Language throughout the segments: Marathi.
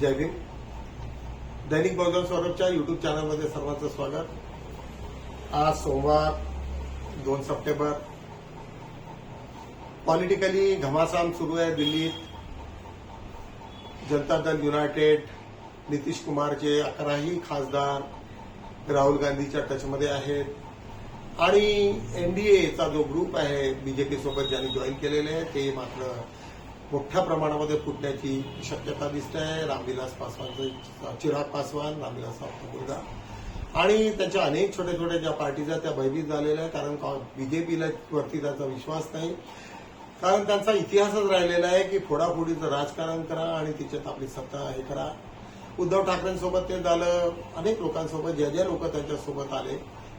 जय भीम. दैनिक बहुजन सौरभच्या युट्यूब चॅनलमध्ये सर्वांचं स्वागत. आज सोमवार दोन सप्टेंबर. पॉलिटिकली घमासान सुरू आहे दिल्लीत. जनता दल युनायटेड नितीश कुमारचे अकराही खासदार राहुल गांधीच्या टचमध्ये आहेत. आणि एनडीएचा जो ग्रुप आहे बीजेपी सोबत ज्यांनी जॉईन केलेले आहे ते मात्र मोठ्या प्रमाणामध्ये फुटण्याची शक्यता दिसते. आहे रामविलास पासवानचे चिराग पासवान रामविलास मुलगा. आणि त्यांच्या अनेक छोट्या छोट्या ज्या पार्टीज आहेत त्या भयभीत झालेल्या आहेत. कारण बीजेपीला वरती त्यांचा विश्वास नाही. कारण त्यांचा इतिहासच राहिलेला आहे की फोडाफोडीचं राजकारण करा आणि तिच्यात आपली सत्ता हे करा. उद्धव ठाकरेंसोबत ते झालं. अनेक लोकांसोबत ज्या ज्या लोक त्यांच्यासोबत आले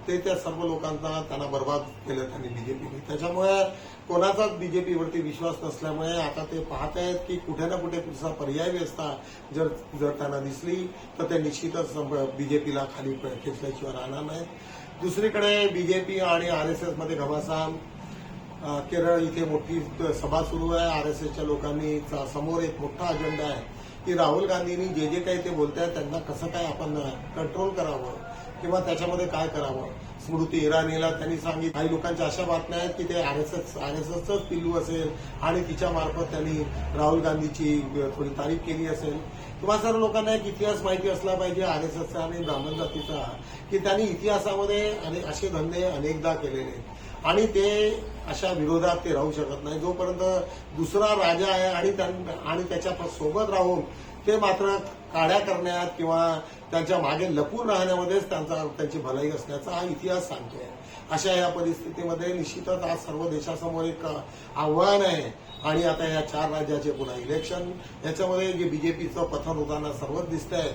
ते त्या सर्व लोकांना त्यांना बर्बाद केलं त्यांनी बीजेपीने त्याच्यामुळे कोणाचाच बीजेपीवरती विश्वास नसल्यामुळे आता ते पाहत आहेत की कुठे ना कुठे पुढचा पर्याय व्यवस्था जर जर त्यांना दिसली तर ते निश्चितच बीजेपीला खाली खेचल्याशिवाय राहणार नाही दुसरीकडे बीजेपी आणि आरएसएसमध्ये घमासान केरळ इथे मोठी सभा सुरू आहे. आर एस एसच्या लोकांनी चा- समोर एक मोठा अजेंडा आहे. की राहुल गांधींनी जे जे काही ते बोलत आहेत त्यांना कसं काय आपण कंट्रोल करावं? किंवा त्याच्यामध्ये काय करावं? स्मृती इराणीला त्यांनी सांगितलं. काही लोकांच्या अशा बातम्या आहेत की ते आरएसएस आरएसएसच पिल्लू असेल आणि तिच्या मार्फत त्यांनी राहुल गांधीची थोडी तारीफ केली असेल. किंवा सर्व लोकांना एक इतिहास माहिती असला पाहिजे आरएसएसचा आणि ब्राह्मण जातीचा की त्यांनी इतिहासामध्ये अने- असे धंदे अनेकदा केलेले आणि ते अशा विरोधात ते राहू शकत नाही. जोपर्यंत दुसरा राजा आहे आणि त्यां- आणि त्याच्या सोबत राहून ते मात्र काड्या करण्यात किंवा त्यांच्या मागे लपून राहण्यामध्येच त्यांचा त्यांची भलाई असण्याचा हा इतिहास सांगतोय अशा या परिस्थितीमध्ये निश्चितच आज सर्व देशासमोर एक आव्हान आहे. आणि आता या चार राज्याचे पुन्हा इलेक्शन याच्यामध्ये जे बीजेपीचं पथन होताना सर्वच दिसत आहे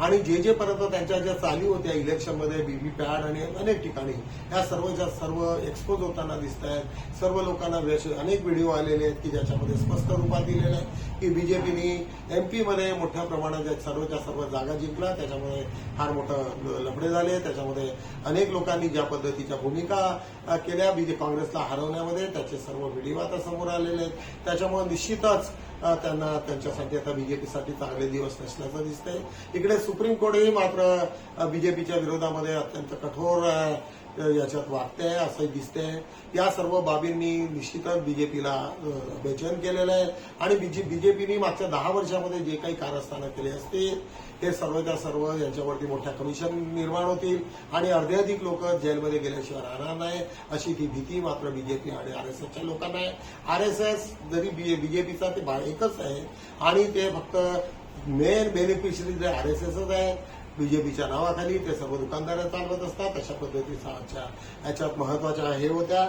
आणि जे जे पर्यंत त्यांच्या ज्या चाली होत्या इलेक्शनमध्ये पॅड आणि अनेक ठिकाणी ह्या सर्व ज्या सर्व एक्सपोज होताना दिसत आहेत सर्व लोकांना अनेक व्हिडिओ आलेले आहेत की ज्याच्यामध्ये स्पष्ट रूपात दिलेलं आहे की बीजेपीनी एमपीमध्ये मोठ्या प्रमाणात ज्या सर्वच्या सर्व जागा जिंकल्या त्याच्यामुळे फार मोठं लफडे झाले त्याच्यामध्ये अनेक लोकांनी ज्या पद्धतीच्या भूमिका केल्या बीजे काँग्रेसला हरवण्यामध्ये त्याचे सर्व व्हिडिओ आता समोर आलेले आहेत. त्याच्यामुळे निश्चितच त्यांना त्यांच्यासाठी आता बीजेपीसाठी चांगले दिवस नसल्याचं दिसतंय. इकडे सुप्रीम कोर्टही मात्र बीजेपीच्या विरोधामध्ये अत्यंत कठोर याच्यात वागते असंही दिसतंय. या सर्व बाबींनी निश्चितच बीजेपीला बेचैन केलेलं आहे. आणि बीजेपीने मागच्या दहा वर्षामध्ये जे काही कारस्थानं केले असतील हे सर्वच्या सर्व यांच्यावरती मोठ्या कमिशन निर्माण होतील. आणि अर्धे अधिक लोक जेलमध्ये गेल्याशिवाय राहणार नाही अशी ती भीती मात्र बीजेपी आणि आरएसएसच्या लोकांना आहे. आरएसएस जरी बीजेपीचा ते एकच आहे आणि ते फक्त मेन बेनिफिशरी जे आरएसएसच आहेत बीजेपीच्या नावाखाली ते सर्व दुकानदार चालवत असतात. अशा पद्धतीचा आजच्या याच्यात महत्त्वाच्या हे होत्या.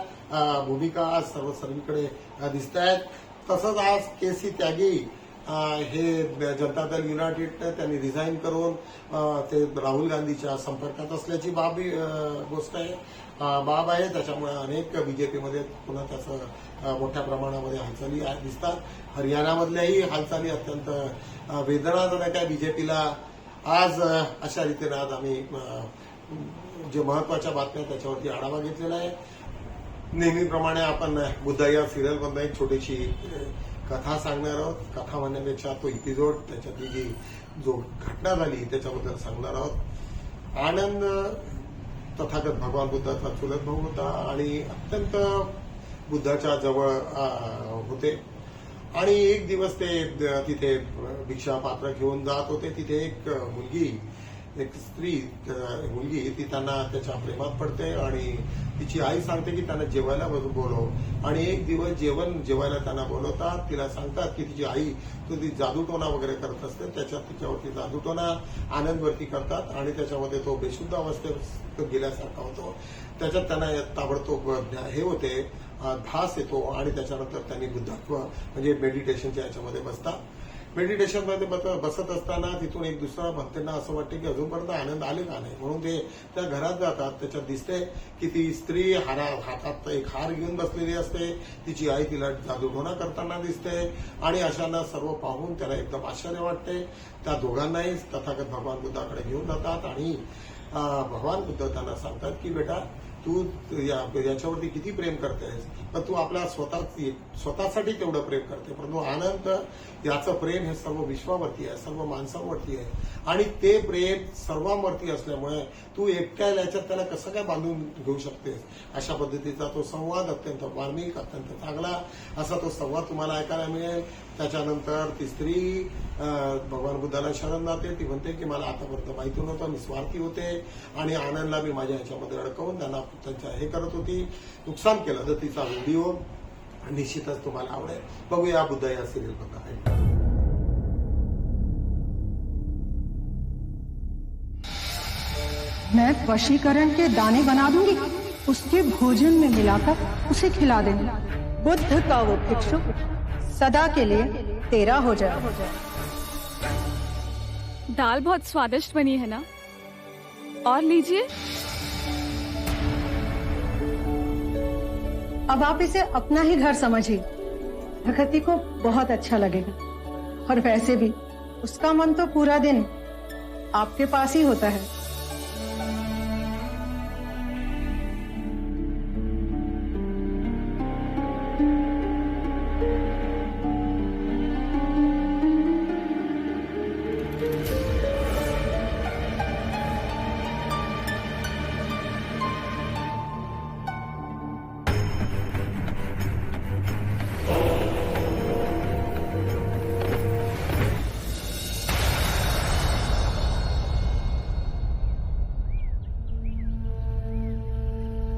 भूमिका आज सर्व सर्वीकडे दिसत आहेत तसंच आज के सी त्यागी हे जनता दल युनायटेड त्यांनी रिझाईन करून ते राहुल गांधीच्या संपर्कात असल्याची बाब गोष्ट आहे. बाब आहे. त्याच्यामुळे अनेक बीजेपीमध्ये पुन्हा त्याचं मोठ्या प्रमाणामध्ये हालचाली दिसतात. हरियाणामधल्याही हालचाली अत्यंत अ, वेदनाजनक आहे. बीजेपीला आज अशा रीतीनं आज आम्ही जे महत्त्वाच्या बातम्या त्याच्यावरती आढावा घेतलेला आहे. नेहमीप्रमाणे आपण बुद्धा या सिरियलमधनं एक छोटीशी कथा सांगणार आहोत. कथा म्हणण्यापेक्षा तो एपिसोड त्याच्यातली जी जो घटना झाली त्याच्याबद्दल सांगणार आहोत. आनंद तथागत भगवान बुद्धाचा चुलत भाऊ होता आणि अत्यंत बुद्धाच्या जवळ होते. आणि एक दिवस ते तिथे भिक्षा पात्र घेऊन जात होते. तिथे एक मुलगी एक स्त्री मुलगी ती त्यांना त्याच्या प्रेमात पडते आणि तिची आई सांगते की त्यांना जेवायला बोलव. आणि एक दिवस जेवण जेवायला त्यांना बोलवतात. तिला सांगतात की तिची आई तू ती जादूटोना वगैरे करत असते. त्याच्यात तिच्यावरती जादूटोना आनंदवरती करतात आणि त्याच्यामध्ये तो बेशुद्ध अवस्थेत गेल्यासारखा होतो. त्याच्यात त्यांना ताबडतोब हे होते. धास येतो आणि त्याच्यानंतर त्यांनी बुद्धत्व म्हणजे मेडिटेशनच्या याच्यामध्ये बसतात. मेडिटेशनमध्ये बसत असताना तिथून एक दुसरा भक्तांना असं वाटतं की अजूनपर्यंत आनंद आले का नाही? म्हणून ते त्या घरात जातात. त्याच्यात दिसते की ती स्त्री हारा हातात एक हार घेऊन बसलेली असते. तिची आई तिला जादूटोना करताना दिसते आणि अशांना सर्व पाहून त्याला एकदम आश्चर्य वाटते. त्या दोघांनाही तथागत भगवान बुद्धाकडे घेऊन जातात आणि भगवान बुद्ध त्यांना सांगतात की बेटा तू या- याच्यावरती किती प्रेम करतेस? तर तू आपल्या स्वतः स्वतःसाठी तेवढं प्रेम करते. परंतु आनंद याचं प्रेम हे सर्व विश्वावरती आहे सर्व माणसांवरती आहे. आणि ते प्रेम सर्वांवरती असल्यामुळे तू एकट्या याच्यात त्याला कसं काय बांधून घेऊ शकतेस? अशा पद्धतीचा तो संवाद अत्यंत मार्मिक अत्यंत चांगला असा तो संवाद तुम्हाला ऐकायला मिळेल. त्याच्यानंतर ती स्त्री भगवान बुद्धाला शरण जाते. ती म्हणते की मला आतापर्यंत माहिती नव्हतं मी स्वार्थी होते आणि आनंदला मी माझ्या ह्याच्यामध्ये अडकवून त्यांना त्यांच्या हे करत होती. नुकसान केलं तर तिचा व्हिडिओ निश्चितच तुम्हाला आवडेल. बघूया बुद्ध या सिरियल बद्दल मैं वशीकरण के दाने बना दूँगी उसके भोजन में मिलाकर उसे खिला देंगे। बुद्ध का वो भिक्षु सदा के लिए तेरा हो जाए। दाल बहुत स्वादिष्ट बनी है ना? और लीजिए। अब आप इसे अपना ही घर समझिए। प्रकृति को बहुत अच्छा लगेगा। और वैसे भी उसका मन तो पूरा दिन आपके पास ही होता है।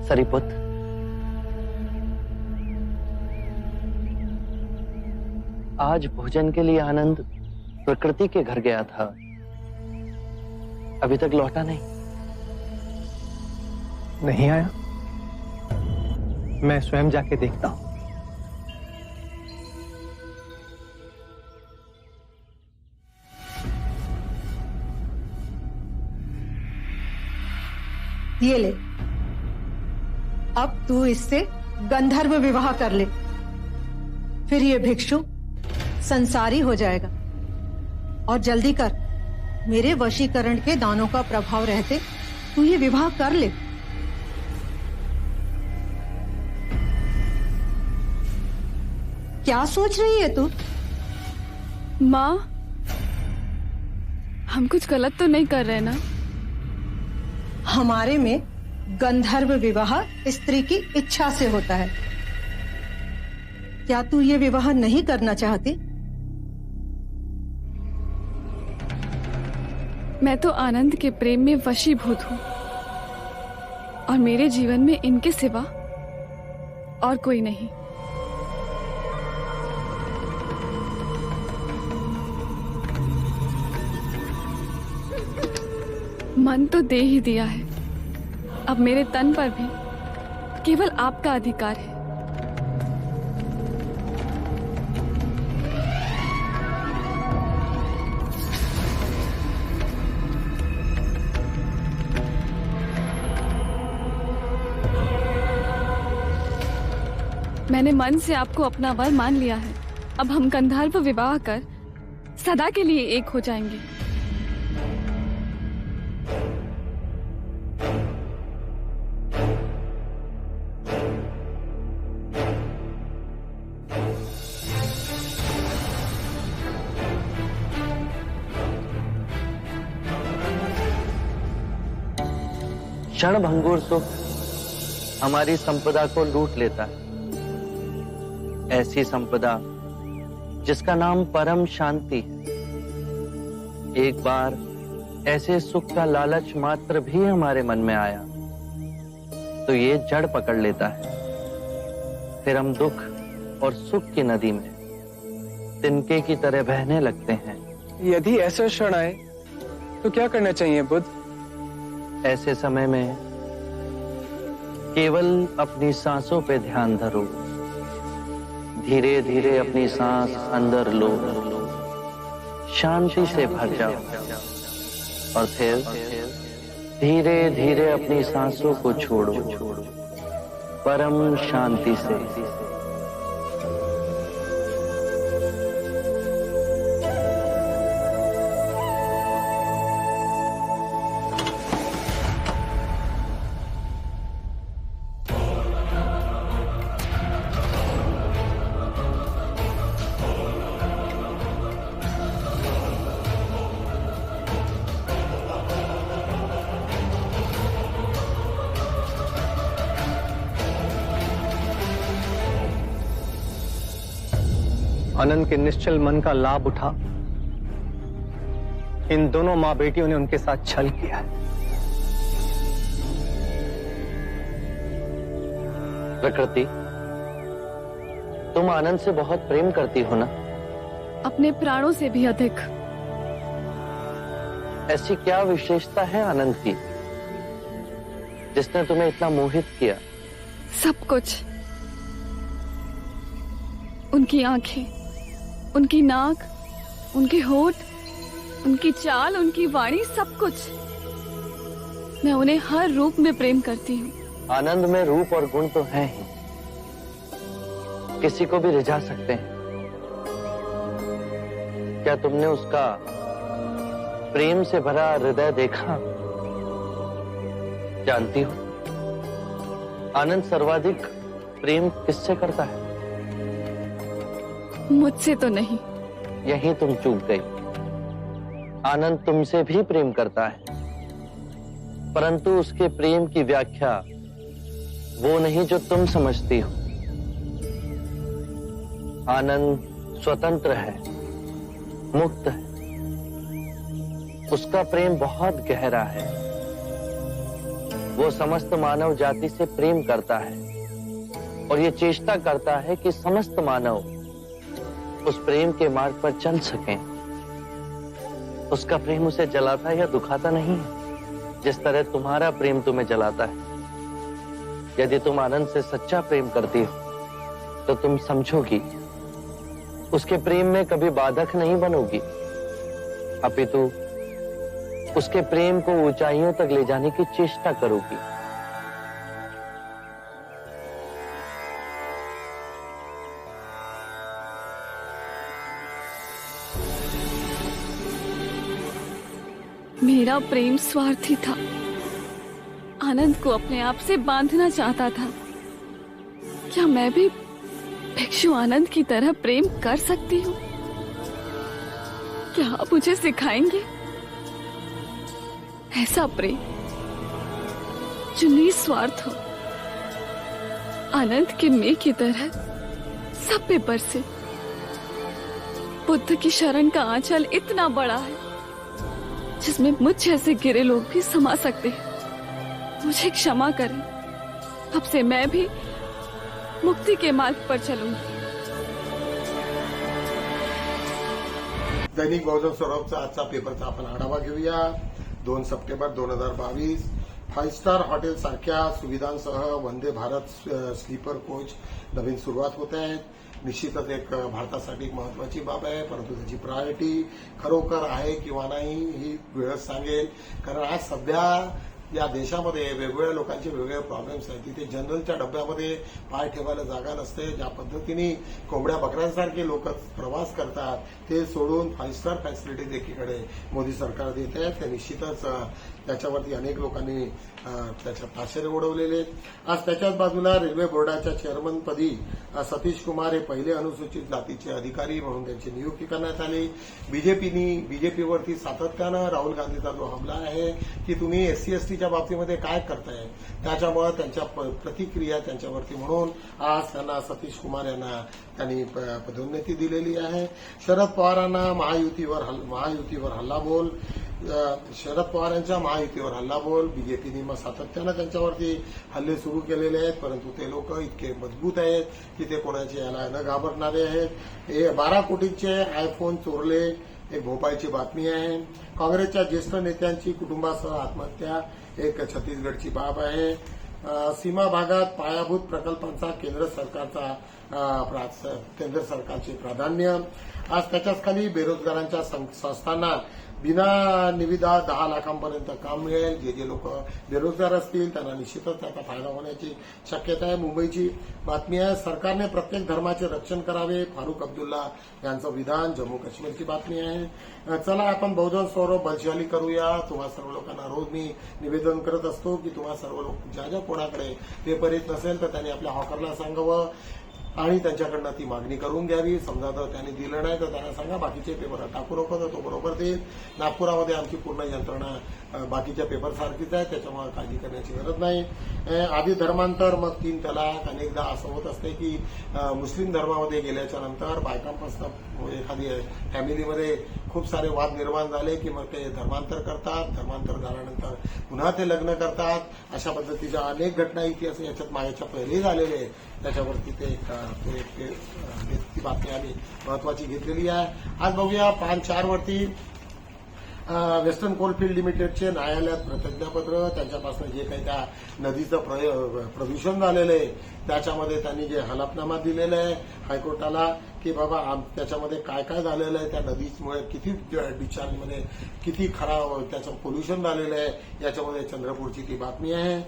सरीपुत। आज भोजन के लिए आनंद प्रकृति के घर गया था। अभी तक लौटा नहीं। नहीं आया। मैं स्वयं जाके देखता हूँ। ये ले। अब तू इससे गंधर्व विवाह कर ले। फिर ये भिक्षु संसारी हो जाएगा। और जल्दी कर। मेरे वशीकरण के दानों का प्रभाव रहते तू ये विवाह कर ले। क्या सोच रही है तू? माँ हम कुछ गलत तो नहीं कर रहे ना? हमारे में गंधर्व विवाह स्त्री की इच्छा से होता है। क्या तू ये विवाह नहीं करना चाहती? मैं तो आनंद के प्रेम में वशीभूत हूँ। और मेरे जीवन में इनके सिवा और कोई नहीं। मन तो दे ही दिया है। अब मेरे तन पर भी केवल आपका अधिकार है। मैंने मन से आपको अपना वर मान लिया है। अब हम कंधार्व विवाह कर सदा के लिए एक हो जाएँगे। क्षण भंगुर सुख हमारी संपदा को लूट लेता है। ऐसी संपदा जिसका नाम परम शांति है। एक बार ऐसे सुख का लालच मात्र भी हमारे मन में आया तो ये जड़ पकड़ लेता है। फिर हम दुख और सुख की नदी में तिनके की तरह बहने लगते हैं। यदि ऐसा क्षण आए तो क्या करना चाहिए बुद्ध? ऐसे समय में केवल अपनी सांसों पे ध्यान धरो। धीरे धीरे अपनी सांस अंदर लो। शांति से भर जाओ। और फिर धीरे धीरे अपनी सांसों को छोड़ो। परम शांति से। आनंद के निश्चल मन का लाभ उठा। इन दोनों माँ बेटियों ने उनके साथ छल किया। है प्रकृति तुम आनंद से बहुत प्रेम करती हो ना? अपने प्राणों से भी अधिक। ऐसी क्या विशेषता है आनंद की जिसने तुम्हें इतना मोहित किया? सब कुछ। उनकी आँखें। उनकी नाक, उनके होठ, उनकी चाल, उनकी वाणी, सब कुछ। मैं उन्हें हर रूप में प्रेम करती हूँ। आनंद में रूप और गुण तो हैं ही। किसी को भी रिझा सकते हैं। क्या तुमने उसका प्रेम से भरा हृदय देखा? जानती हो? आनंद सर्वाधिक प्रेम किससे करता है? मुझसे तो नहीं। यही तुम चूक गई। आनंद तुमसे भी प्रेम करता है। परंतु उसके प्रेम की व्याख्या वो नहीं जो तुम समझती हो। आनंद स्वतंत्र है, मुक्त है। उसका प्रेम बहुत गहरा है। वो समस्त मानव जाति से प्रेम करता है और ये चेष्टा करता है कि समस्त मानव उस प्रेम के मार्ग पर चल सकें। उसका प्रेम उसे जलाता या दुखाता नहीं है। जिस तरह तुम्हारा प्रेम तुम्हें जलाता है। यदि तुम आनंद से सच्चा प्रेम करती हो तो तुम समझोगी। उसके प्रेम में कभी बाधक नहीं बनोगी। अपितु, उसके प्रेम को ऊंचाइयों तक ले जाने की चेष्टा करोगी। मेरा प्रेम स्वार्थी था। आनंद को अपने आप से बांधना चाहता था। क्या मैं भी भिक्षु आनंद की तरह प्रेम कर सकती हूँ? क्या आप मुझे सिखाएँगे? ऐसा प्रेम, जो निस्वार्थ हो। आनंद के मेघ की तरह सब पे बरसे। बुद्ध की शरण का आंचल इतना बड़ा है। जिसमें मुझ जैसे गिरे लोग भी समा सकते हैं। मुझे क्षमा करें। अब से मैं भी मुक्ति के मार्ग पर चलूंगी। दैनिक बहुजन स्वरूपचा आजचा पेपरचा आपण आढावा घेऊया दोन सप्टेंबर दोन हजार बावीस फाईव्ह स्टार हॉटेल सारख्या सुविधांसह वंदे भारत स्लीपर कोच नवीन सुरुवात होत आहेत निश्चितच एक भारतासाठी एक महत्वाची बाब आहे परंतु त्याची प्रायोरिटी खरोखर आहे किंवा नाही ही वेळच सांगेल. कारण आज सध्या या देशामध्ये वेगवेगळ्या लोकांचे वेगवेगळे प्रॉब्लेम्स आहेत. तिथे जनरलच्या डब्यामध्ये पाय ठेवायला जागा नसते. ज्या पद्धतीने कोंबड्या बकऱ्यांसारखे लोक प्रवास करतात ते सोडून फाईव्ह स्टार फॅसिलिटीज एकीकडे मोदी सरकार देत आहे ते निश्चितच त्याच्यावरती अनेक लोकांनी त्याच्या ताशेरे उडवलेले आज त्याच्याच बाजूला रेल्वे बोर्डाच्या चेअरमनपदी सतीश कुमार हे पहिले अनुसूचित जातीचे अधिकारी म्हणून त्यांची नियुक्ती करण्यात आली. बीजेपीनी बीजेपीवरती सातत्यानं राहुल गांधीचा जो हमला आहे की तुम्ही एससी एसटीच्या बाबतीमध्ये काय करताय? त्याच्यामुळे त्यांच्या प- प्रतिक्रिया त्यांच्यावरती म्हणून आज त्यांना सतीश कुमार यांना त्यांनी प- पदोन्नती दिलेली आहे. शरद पवारांना महायुतीवर हल- महायुतीवर हल्ला बोल. शरद पवार यांच्या महायुतीवर हल्लाबोल बीजेपीने मग सातत्यानं त्यांच्यावरती हल्ले सुरू केलेले आहेत परंतु ते लोक इतके मजबूत आहेत की ते कोणाचे याला न घाबरणारे आहेत. हे बारा कोटींचे आयफोन चोरले एक भोपाळची बातमी आहे. काँग्रेसच्या ज्येष्ठ नेत्यांची कुटुंबासह आत्महत्या एक छत्तीसगडची बाब आहे. सीमा भागात पायाभूत प्रकल्पांचा केंद्र सरकारचा प्रा- केंद्र सरकारचे प्राधान्य. आज त्याच्याच खाली बेरोजगारांच्या सं- संस्थांना बिना निविदा दहा लाखांपर्यंत काम मिळेल. जे जे लोक बेरोजगार असतील त्यांना निश्चितच त्याचा फायदा होण्याची शक्यता आहे. मुंबईची बातमी आहे सरकारने प्रत्येक धर्माचे रक्षण करावे. फारुख अब्दुल्ला यांचं विधान जम्मू काश्मीरची बातमी आहे. चला आपण बहुजन सौरभ बलशाली करूया. तुम्हा सर्व लोकांना रोज मी निवेदन करत असतो की तुम्हा सर्व लोक ज्या ज्या कोणाकडे पेपर येत नसेल तर त्यांनी आपल्या हॉकरला सांगावं. आणि त्यांच्याकडनं ती मागणी करून घ्यावी. समजा तर त्यांनी दिलं नाही तर त्यांना सांगा बाकीचे पेपर टाकू नको तर तो बरोबर देईल. नागपुरामध्ये आमची पूर्ण यंत्रणा बाकीच्या पेपरसारखीच आहे त्याच्यामुळे काळजी करण्याची गरज नाही. आधी धर्मांतर मग तीन तलाक. अनेकदा असं होत असते की मुस्लिम धर्मामध्ये गेल्याच्यानंतर बायकांपासून एखादी फॅमिलीमध्ये खूप सारे वाद निर्माण झाले की मग ते धर्मांतर करतात धर्मांतर झाल्यानंतर पुन्हा ते लग्न करतात. अशा पद्धतीच्या अनेक घटना इतिहास याच्यात माझ्याच्या पहिले झालेले आहे त्याच्यावरती ते एक, ते ती बातमी आम्ही महत्वाची घेतलेली आहे. आज बघूया पान चार वरती वेस्टर्न कोलफिल्ड लिमिटेडचे न्यायालयात प्रतिज्ञापत्र त्यांच्यापासून जे काही त्या नदीचं प्र- प्रदूषण झालेलं आहे त्याच्यामध्ये त्यांनी जे हलफनामा दिलेला आहे हायकोर्टाला की बाबा आम- त्याच्यामध्ये काय काय झालेलं आहे त्या नदीमुळे? किती डिस्चार्जमध्ये किती खराब त्याचं पोल्युशन झालेलं आहे? याच्यामध्ये चंद्रपूरची ती बातमी आहे.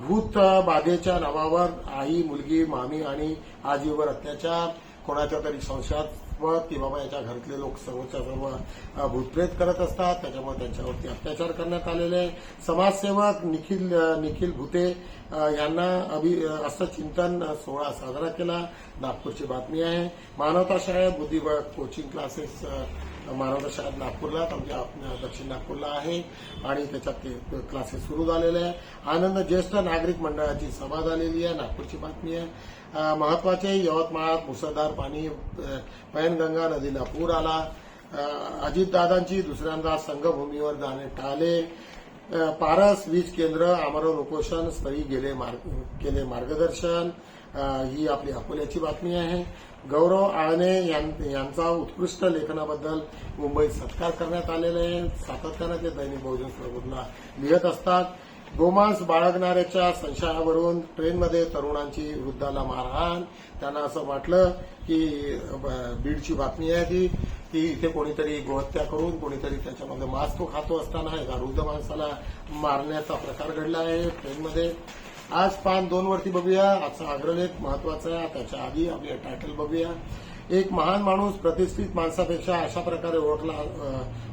भूत बाधेच्या नावावर आई मुलगी मामी आणि आजीवर अत्याचार. कोणाच्या तरी संशयास्पद की बाबा याच्या घरातले लोक सर्वच्या सर्व भूतप्रेत करत असतात त्याच्यामुळे त्यांच्यावरती अत्याचार करण्यात आलेले आहे. समाजसेवक निखिल निखिल भुते यांना अभि असं चिंतन सोहळा साजरा केला. नागपूरची बातमी आहे. मानवता शाळेत बुद्धिबळ कोचिंग क्लासेस मानवता शाळेत नागपूरला आमच्या दक्षिण नागपूरला आहे. आणि त्याच्यात ते क्लासेस सुरू झालेले आहे. आनंद ज्येष्ठ नागरिक मंडळाची सभा झालेली आहे. नागपूरची बातमी आहे. महत्त्वाचे यवतमाळात मुसळधार पाणी पैनगंगा नदीला पूर आला. अजितदादांची दुसऱ्यांदा संघभूमीवर जाणे टाळले पारस वीज केंद्र आमरण उपोषण स्थळी गेले मार्ग केले मार्गदर्शन. ही आपली अकोल्याची बातमी आहे. गौरव आळणे यां- यांचा उत्कृष्ट लेखनाबद्दल मुंबईत सत्कार करण्यात आलेला आहे. सातत्यानं ते दैनिक बहुजन स्वरूपला लिहित असतात. गोमांस बाळगणाऱ्याच्या संशयावरून ट्रेनमध्ये तरुणांची वृद्धाला मारहाण. त्यांना असं वाटलं की ब- बीडची बातमी आहे ती की इथे कोणीतरी गोहत्या करून कोणीतरी त्याच्यामध्ये मांस तो खातो असताना एका वृद्ध माणसाला मारण्याचा प्रकार घडला आहे ट्रेनमध्ये. आज पान दोन वरती बघूया. आजचा अग्रलेख महत्त्वाचा आहे. त्याच्या आधी आपले टायटल बघूया. एक महान माणूस प्रतिष्ठित माणसापेक्षा अशा प्रकारे ओळखला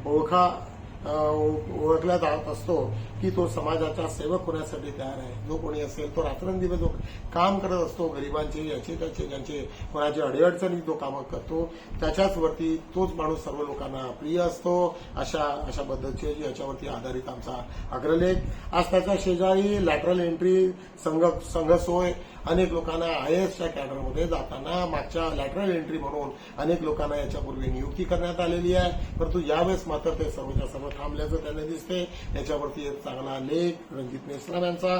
ओळखा ओळखला जात असतो की तो समाजाचा सेवक होण्यासाठी तयार आहे. जो कोणी असेल तो रात्रंदिवस जो काम करत असतो गरिबांचे याचे त्याचे ज्यांचे कोणाचे अडीअडचणी जो कामं करतो त्याच्याच वरती तोच माणूस सर्व लोकांना प्रिय असतो. अशा अशा पद्धतीचे याच्यावरती आधारित आमचा अग्रलेख. आज त्याच्या शेजारी लॅटरल एंट्री संघ संघसोय अनेक लोकांना आयएसच्या कॅडरमध्ये जाताना मागच्या लॅटरल एंट्री म्हणून अनेक लोकांना याच्यापूर्वी नियुक्ती करण्यात आलेली आहे. परंतु यावेळेस मात्र ते सर्वच्या सर्व थांबल्याचं त्यांना दिसते याच्यावरती एक चांगला लेख रणजित मेश्राम यांचा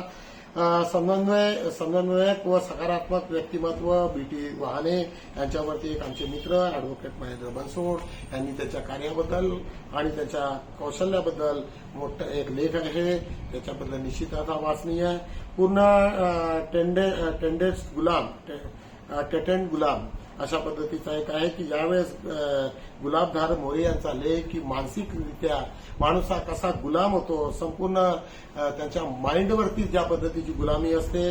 समन्वय समन्वयक व सकारात्मक व्यक्तिमत्व बीटी वहाने यांच्यावरती एक आमचे मित्र अॅडव्होकेट महेंद्र बनसोड यांनी त्याच्या कार्याबद्दल आणि त्याच्या कौशल्याबद्दल मोठा एक लेख आहे. त्याच्याबद्दल निश्चित आता वाचनीय आहे. पूर्ण टेंडे टेंडेट्स गुलाम टे- टेटेंड गुलाम अशा पद्धतीचा एक आहे की यावेळेस गुलाबधार मोरे यांचा लेख की मानसिकरित्या माणूस हा कसा गुलाम होतो संपूर्ण त्यांच्या माइंडवरती ज्या पद्धतीची गुलामी असते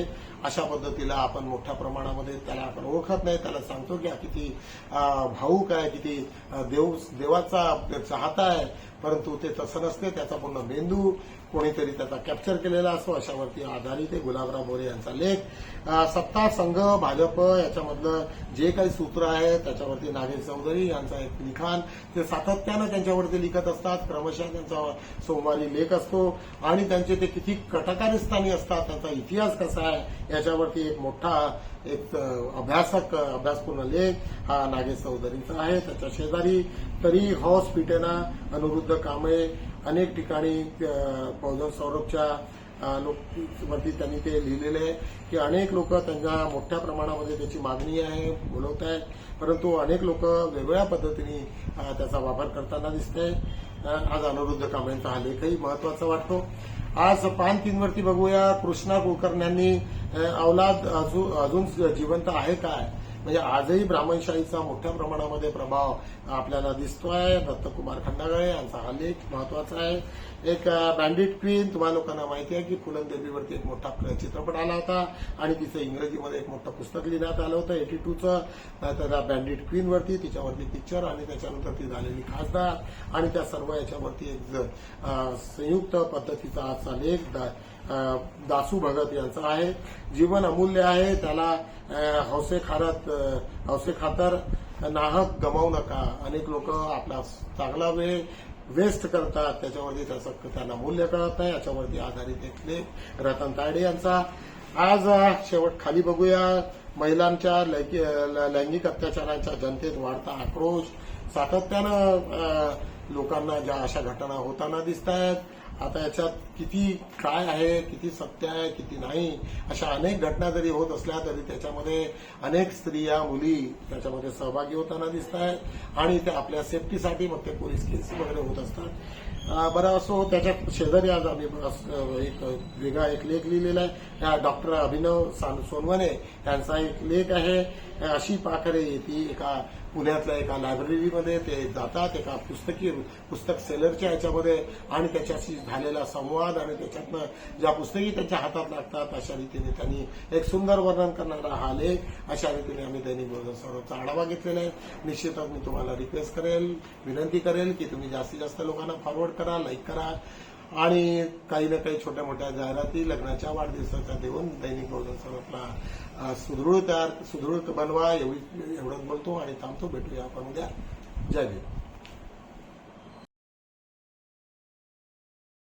अशा पद्धतीला आपण मोठ्या प्रमाणामध्ये त्याला आपण ओळखत नाही. त्याला सांगतो की हा किती भाऊक आहे किती देव देवाचा चाहता आहे. परंतु ते तसं नसते त्याचा पूर्ण मेंदू कोणीतरी त्याचा कॅप्चर केलेला असतो. अशावरती आधारित आहे गुलाबराव मोरे यांचा लेख. सत्ता संघ भाजप याच्यामधलं जे काही सूत्र आहे त्याच्यावरती नागेश चौधरी यांचा एक लिखाण. ते सातत्यानं त्यांच्यावरती लिखत असतात. क्रमशः त्यांचा सोमवारी लेख असतो. आणि त्यांचे ते किती कटकारस्थानी असतात त्यांचा इतिहास कसा आहे याच्यावरती एक मोठा एक अभ्यासक अभ्यासपूर्ण लेख हा नागेश चौधरीचा आहे. त्याच्या शेजारी तरी हॉस अनुरुद्ध कांबळे अनेक ठिकाणी बहुजन सौरभच्या लोक वरती त्यांनी ते लिहिलेले आहे की अनेक लोक त्यांच्या मोठ्या प्रमाणामध्ये त्याची मागणी आहे बोलवत आहेत. परंतु अनेक लोक वेगवेगळ्या पद्धतीने त्याचा वापर करताना दिसत आहे आज अनुरुद्ध कांबळेंचा हा लेखही महत्त्वाचा वाटतो. आज पान तीनवरती बघूया कृष्णा कुलकर्ण्यांनी अवलाद अजून अजून जिवंत आहे काय? म्हणजे आजही ब्राह्मणशाहीचा मोठ्या प्रमाणामध्ये प्रभाव आपल्याला दिसतोय. दत्तकुमार खंडागळे यांचा हा लेख महत्त्वाचा आहे. एक बँडिट क्वीन तुम्हाला लोकांना माहिती आहे की फुलन देवीवरती एक मोठा चित्रपट आला होता आणि तिचं इंग्रजीमध्ये एक मोठं पुस्तक लिहिण्यात आलं होतं एटी टूचं त्या बँडिट क्वीनवरती तिच्यावरती पिक्चर आणि त्याच्यानंतर ती झालेली खासदार आणि त्या सर्व याच्यावरती एक संयुक्त पद्धतीचा आजचा लेख दासू भगत यांचा आहे. जीवन अमूल्य आहे. त्याला हौसे खारत हौसे खातर नाहक गमावू नका. अनेक लोक आपला चांगला वेळ वेस्ट करतात. त्याच्यावरती त्याचं त्यांना मूल्य कळत नाही. याच्यावरती आधारित एक लेख रतन तायडे यांचा. आज शेवट खाली बघूया. महिलांच्या लैंगिक लैंगिक अत्याचारांच्या जनतेत वाढता आक्रोश. सातत्यानं लोकांना ज्या अशा घटना होताना दिसत आहेत आता याच्यात किती काय आहे किती सत्य आहे किती नाही अशा अनेक घटना जरी होत असल्या तरी त्याच्यामध्ये अनेक स्त्रिया मुली त्याच्यामध्ये सहभागी होताना दिसत आहेत आणि ते आपल्या सेफ्टीसाठी मग ते पोलीस केस वगैरे होत असतात. बरं असो त्याच्या शेजारी आज आम्ही एक वेगळा एक लेख लिहिलेला आहे. डॉक्टर अभिनव सान- सोनवणे यांचा एक लेख आहे. अशी पाखरे ती एका पुण्यातल्या एका लायब्ररीमध्ये ते जातात एका पुस्तकी पुस्तक सेलरच्या याच्यामध्ये आणि त्याच्याशी झालेला संवाद आणि त्याच्यातनं ज्या पुस्तकी त्यांच्या हातात लागतात अशा रीतीने त्यांनी एक सुंदर वर्णन करणारा हा लेख अशा रीतीने आम्ही दैनिक बोधन सर्वांचा आढावा घेतलेला आहे. निश्चितच मी तुम्हाला रिक्वेस्ट करेल विनंती करेल की तुम्ही जास्तीत जास्त लोकांना फॉरवर्ड करा लाईक करा. आणि काही ना काही छोट्या मोठ्या जाहिराती लग्नाच्या वाढदिवसाच्या देऊन दैनिक बहुजन आपला सुदृढ तयार सुदृढ बनवा एवढी एवढंच बोलतो आणि थांबतो. भेटूया आपण उद्या. जय भीम.